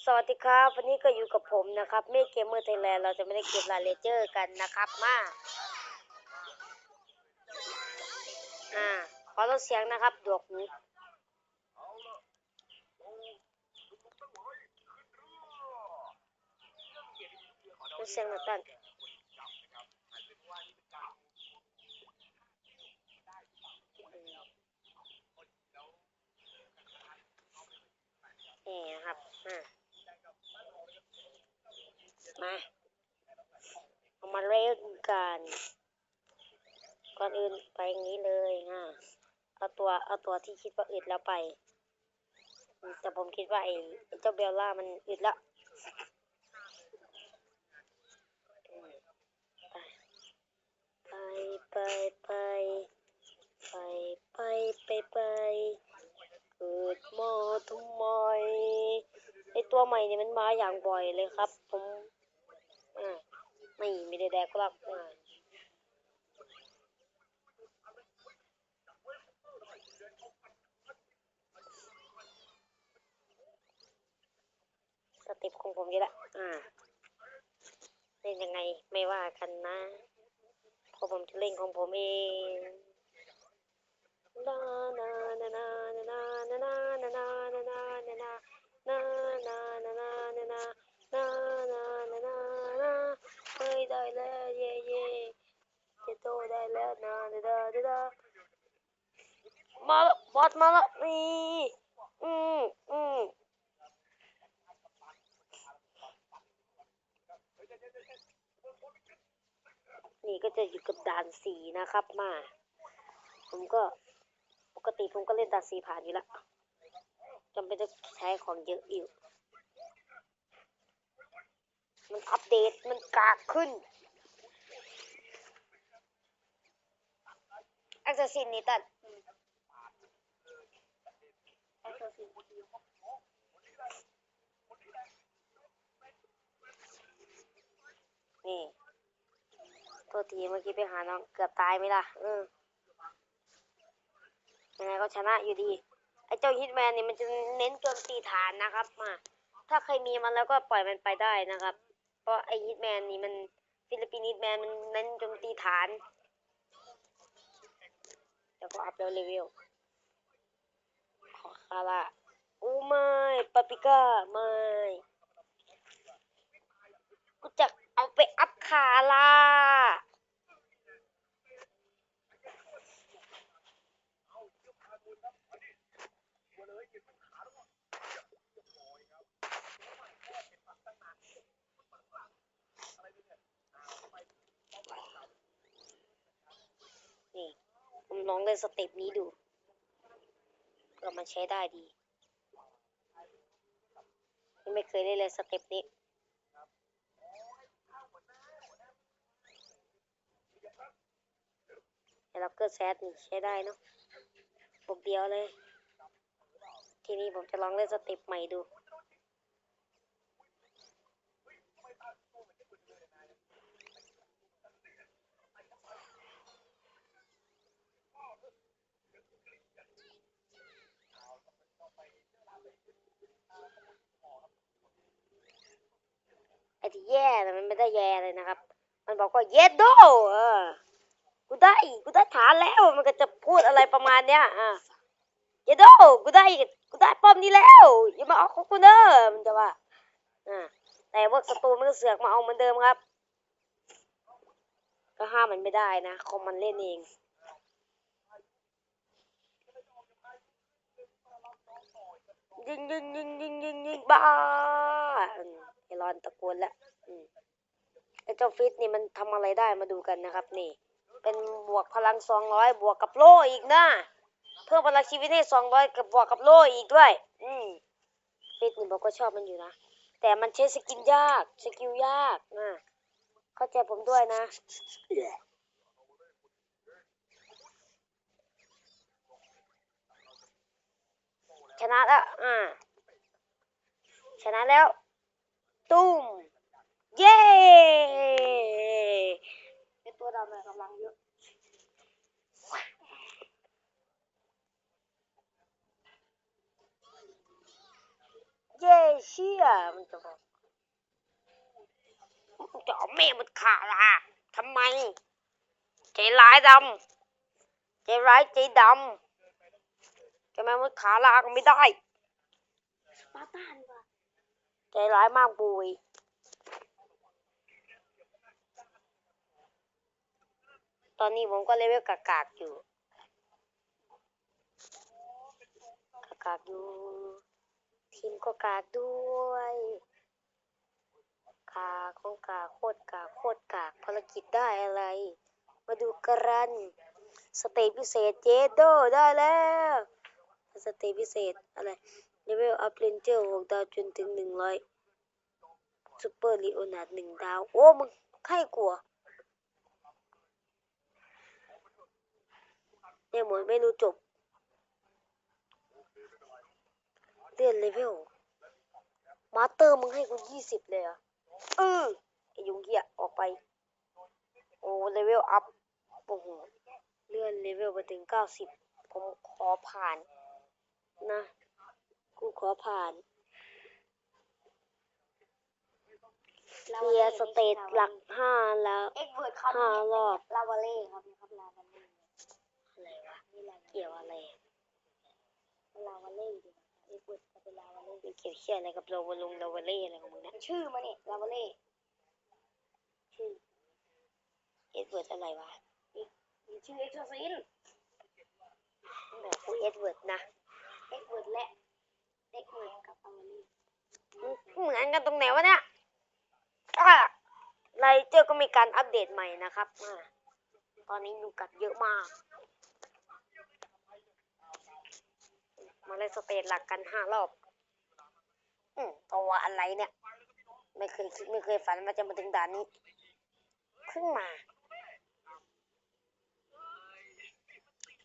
สวัสดีครับ วันนี้ก็อยู่กับผมนะครับเมฆเกมเมอร์ไทยแลนด์เราจะไม่ได้เก็บราเลเจอร์กันนะครับมาอ่าขอลดเสียงนะครับดวกหูลดเสียงหน่อยตั้นนี่นะครับ มามาเอามาเล่นกันก่อนอื่นไปอย่างนี้เลยอะเอาตัวเอาตัวที่คิดว่าอึดแล้วไป แต่ผมคิดว่าไอ้เจ้าเบลล่ามันอึดล้วไปไปไปไปไปไปไปเกิดมาทำไมไอตัวใหม่เนี่ยมันมาอย่างบ่อยเลยครับ ผม อ่าไม่ไม่ได้แดกหรอกอ่าสเต็ปของผมนี่ละอ่าเล่นยังไงไม่ว่ากันนะเพราะผมจะเล่นของผมเองนานานานานานานานานา ดาดาดาดามาแล้วบอสมาแล้วนี่อืมอืมนี่ก็จะอยู่กับด่านสีนะครับมา ผมก็ปกติผมก็เล่นด่านสีผ่านอยู่แล้วจำเป็นต้องใช้ของเยอะอยู่ มันอัปเดตมันกากขึ้น แอคเซสซินนี่ตัดนี่ตัวทีเมื่อกี้ไปหาน้องเกือบตายไหมล่ะเออยังไงก็ชนะอยู่ดี ไอ้เจ้าฮิตแมนนี่มันจะเน้นโจมตีฐานนะครับ มา ถ้าใครมีมันแล้วก็ปล่อยมันไปได้นะครับ เพราะไอ้ฮิตแมนนี่มันฟิลิปปินฮิตแมนมันเน้นโจมตีฐาน ก็อัพเลเวล ขอคาร่าอู้ไม่ปาปิก้าไม่กูจะเอาไปอัพคาร่า นี่ ผมลองเล่นสเต็ปนี้ดูเผื่อมันใช้ได้ดียังไม่เคยได้เลยสเต็ปนี้แต่ล็อกเกอร์แซดนี่ใช้ได้เนาะบวกเดียวเลย ทีนี้ผมจะลองเล่นสเต็ปใหม่ดู ไอ้ที่แย่แต่มันไม่ได้แย่เลยนะครับ มันบอกว่าเยดโดเออกูได้กูได้ฐานแล้วมันก็จะพูดอะไรประมาณเนี้ยอะเยดโดกูได้กูได้ป้อมนี้แล้วอย่ามาเอาของกูเด้อมันจะว่าอ่าแต่พวกศัตรูมันก็เสือกมาเอาเหมือนเดิมครับ ก็ห้ามมันไม่ได้นะคอมมันเล่นเองยิงยิงยิงยิงยิงยิงบ้า รอนตะโกนละอืมไอเจ้าฟิตนี่มันทำอะไรได้มาดูกันนะครับ นี่ เป็นบวกพลังสองร้อยบวกกับโล่อีกนะเพิ่มพลังชีวิตให้สองร้อยกับบวกกับโล่อีกด้วย อืมฟิตนี่บอกก็ชอบมันอยู่นะ แต่มันใช้สกินยาก สกิลยากนะเข้าใจผมด้วยนะชนะแล้วอ่าชนะแล้ว ตุ้ม เย้ไอตัวดำเนี่ยกำลังเยอะเย่เชี่ยมันจะบอกมึงจะเอาแม่มันขาดล่ะทำไม ใจร้ายดำใจร้ายใจดำจะแม่มันขาลาก็ไม่ได้ป้าต้านว ใจร้ายมากบุยตอนนี้ผมก็เลเวลกากากๆอยู่ กากากๆอยู่ ทีมก็กากด้วย กากของกากโคตรกากโคตรกากภารกิจได้อะไร มาดูกรัน สเตจพิเศษเจโดได้แล้ว สเตจพิเศษอะไร เลเวลอัพเรนเจอร์หกดาวจนถึงหนึ่งร้อยซูเปอร์ลีโอนาร์ดหนึ่งดาว โอ้ มึงใครกลัวเนี่ยเหมือนไม่รู้จบเลื่อนเลเวลมาเตอร์มึงให้กูยี่สิบเลยอะเออไอยุงเหี้ยออกไป โอ้เลเวลอัพโอ้โหเลื่อนเลเวลไปถึงเก้าสิบผมขอผ่านนะ กูขอผ่านเคลียร์สเตจหลักห้าแล้วเอ็กเวิร์ดเขาห้ารอบลาวาเล่ครับนะครับลาวาเล่อะไรวะนี่แหละเกี่ยวอะไรลาวาเล่ดิเอ็กเวิร์ดจะเป็นลาวาเล่มันเกี่ยวเชี่ยอะไรกับโรวลุงโรวเล่อะไรของมึงเนี่ยชื่อมันเนี่ยลาวาเล่ชื่อเอ็ดเวิร์ดอะไรวะมีชื่อเอ็กซ์ซินมึงบอกกูเอ็ดเวิร์ดนะเอ็กเวิร์ดและ เอ็กเวิร์ดกับลาวาเล่มึงเหมือนกันตรงไหนวะเนี่ยไลเจอร์ก็มีการอัปเดตใหม่นะครับอ่าตอนนี้นูกัดเยอะมาก มาเลยสเตจหลักกันห้ารอบ อืมตัวอะไรเนี่ย ไม่เคยคิดไม่เคยฝันว่าจะมาถึงด่านนี้เพิ่งมา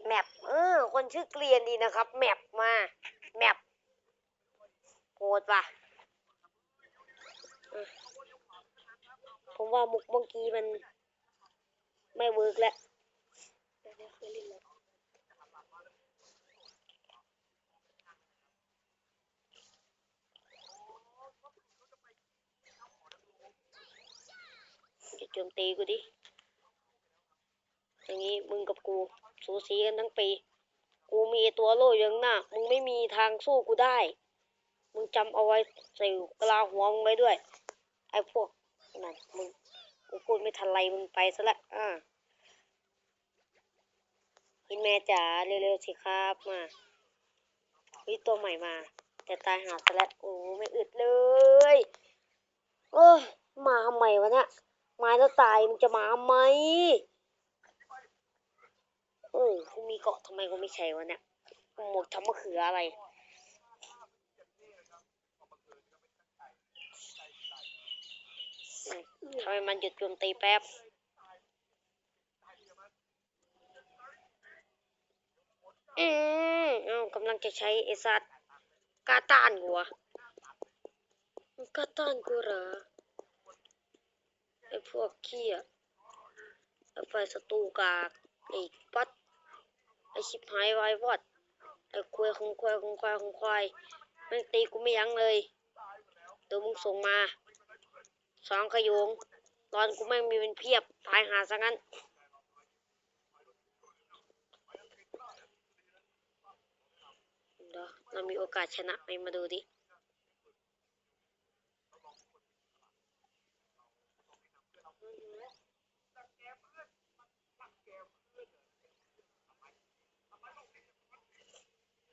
แมปเออ คนชื่อเกรียนดีนะครับ แมปมา แมป โหดว่ะผมว่ามุกเมื่อกี้มัน ไม่เวิร์กแล้วจะโจมตีกูดิ อย่างนี้มึงกับกู สูสีกันทั้งปี กูมีตัวโล่อยังหน้า มึงไม่มีทางสู้กูได้ มึงจำเอาไว้ใส่กลาหัวมึงไว้ด้วย ไอ้พวกนั่นมึงกูพูดไม่ทันไรมึงไปซะละอ่าพินแม่จ๋าเร็วๆสิครับมาวิตัวใหม่มา แต่ตายหาซะแล้วโอ้ไม่อึดเลยโอ้ยมาทำไมวะเนี่ยมาแล้วตายมึงจะมาทำไมโอ้กูมีเกาะทำไมกูไม่ใช้วะเนี่ยหมวกทำมะเขืออะไรอืม ทำไมมันหยุดโจมตีแป๊บ อืมเอากำลังจะใช้ไอ้สัตว์กาต้านกูวะกาต้านกูเหรอไอ้พวกขี้อะไอ้ไฟศัตรูกากไอ้ปัดไอ้ชิบหายวายวอดไอ้ควายของควายของควายของควายแม่ตีกูไม่ยั้งเลยเดี๋ยวมึงส่งมาสองขยง ตอนกูแม่งมีเป็นเพียบตายหาซะงั้นเดี๋ยวเรามีโอกาสชนะไหมาดูดิ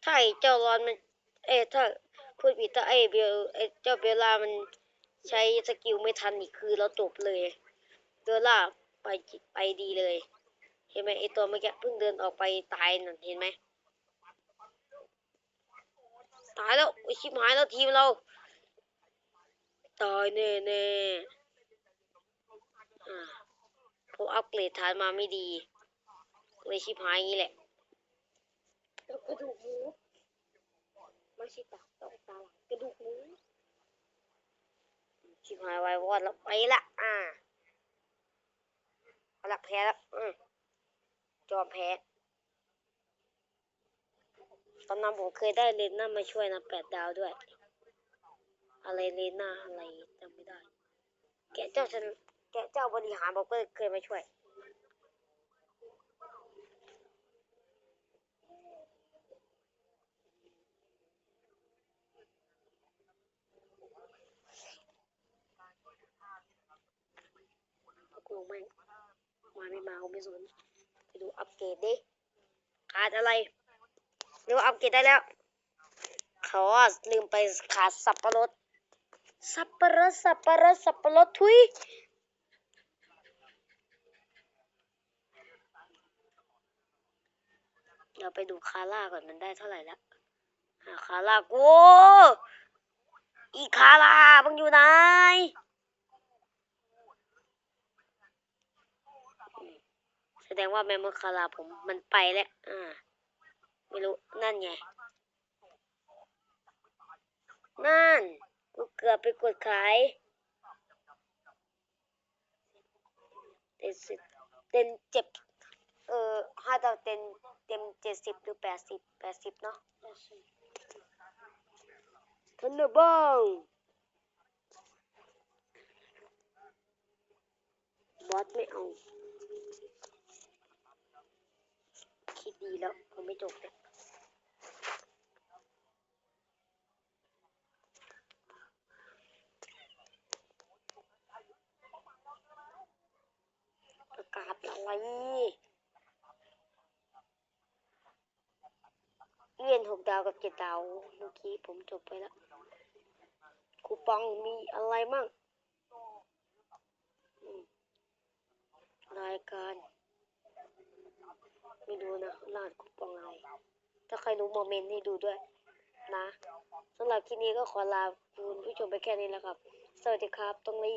ถ้าไอ้เจ้าร้อนมัน เอ้ถ้าพูดผิดถ้าไอ้เบลไอ้เจ้าเบลลามัน ใช้สกิลไม่ทันนี่คือเราจบเลยเบลล่าไปไปดีเลย เห็นไหมไอตัวเมื่อกี้เพิ่งเดินออกไปตายนั่นเห็นไหมตายแล้วไอชิบหายแล้วทีมเราตายแน่แน่อ่าผมอัปเกรดฐานมาไม่ดีเลยชิบหายอย่างนี้แหละกระดูกหมูไม่ใช่ตาตอกตาหลังกระดูกหมู ชิบหายวายวอดแล้วไปละ อ่าเอาละแพ้แล้วอืมจอมแพ้ตอนนั้นผมเคยได้เลนน่ามาช่วยนะแปดดาวด้วย อะไรเลน่าอะไรจำไม่ได้ แกเจ้าฉันแกเจ้าบริหารบอกก็เคยมาช่วย ม่งมาไม่มาไม่สนไปดูอัปเกรดดิขาดอะไรเรียกว่าอัปเกรดได้แล้วเขาอลืมไปขาดสับปะรดสับปะรดสับปะรดสับปะรดทุยเดี๋ยวไปดูคาร่าก่อนมันได้เท่าไหร่แล้วคาร่ากูอีคาร่ามึงอยู่ไหน แส ดงว่าแมมโมคาราผมมันไปแล้ว อ่า ไม่รู้ นั่นไง นั่น กูเกือบไปกดขายเต็มสิบเต็มเจ็บ เออห้าดาวเต็มเต็มเจ็ดสิบหรือแปดสิบแปดสิบเนาะทันเดอร์บ้างบอสไม่เอา คิ ดีแล้วผมไม่จบเลยประกาศอะไรเรียนหกดาวกับเจ็ดดาวเมื่อกี้ผมจบไปแล้วคูปองมีอะไรมั่งรายการ ไม่ดูนะรหัสคูปองอะไร ถ้าใครรู้โมเมนต์ให้ดูด้วย นะสำหรับคลิปนี้ก็ขอลาคุณผู้ชมไปแค่นี้แล้วครับ สวัสดีครับ ต้องรีบ